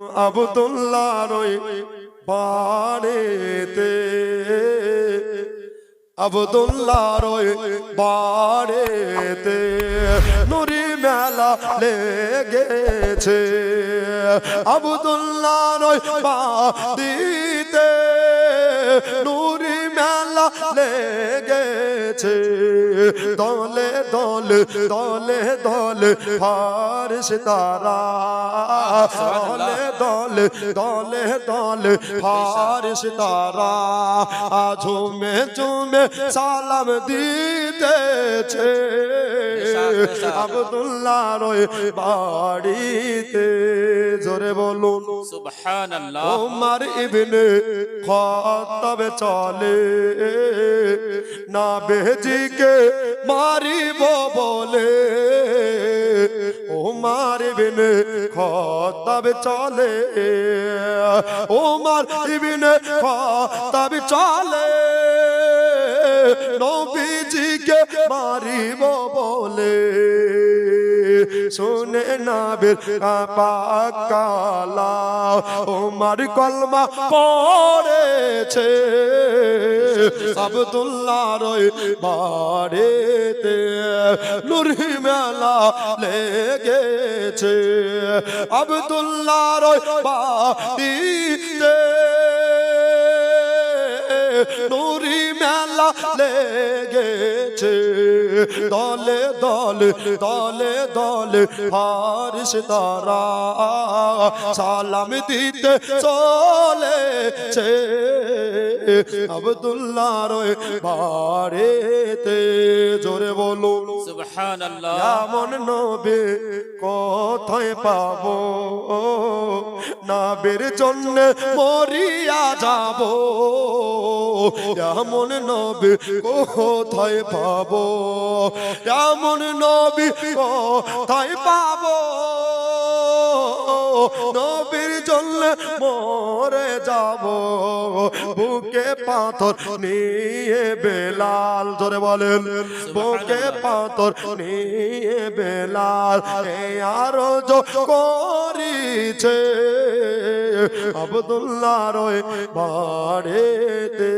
আবদুল্লাহ রই বাড়িতে। আবদুল্লাহ রই বাড়িতে নুরি মেলা লেগেছে। আবদুল্লাহ রই বাড়িতে নুরি মেলা লেগেছে। দলে দল দলে দল ফারস তারা দলে দলে দলে ফারস তারা ঝুমে ঝুমে সালাম দিতেছে। আবদুল্লাহ রয় বাড়িতে জোরে বলুন সুবহানাল্লাহ। ওমর ইবনে খাত্তাব চলে। না বেজিকে মারিব বলে। ইবনে খাত্তাব চলে। ওমর ইবনে খাত্তাব চলে। নবীজিকে মারিব বলে। শুনে না বের পাকালা ওমার কলমা পড়েছে। আবদুল্লাহ রয় বাড়িতে নুরি মেলা লেগেছে। আবদুল্লাহ রয় বাড়িতে নুরি মেলা লেগেছে। দলে দলে দলে দলে ফারিস তারা সালাম দিতে চলেছে। আবদুল্লাহ রয় বাড়িতে জোরে বলুন সুবহানাল্লাহ। এমন নবে কোথায় পাবো? নাবের জন্য মরিয়া যাব। এমন নবে কোথায় পাবো? এমন নবী কোথায় পাবো? জন্য মরে যাব বুকে পাথর নিয়ে বেলাল ধরে বলেন বুকে পাথর নিয়ে বেলাল আরও যো করিছে আবদুল্লাহ রয় বাড়িতে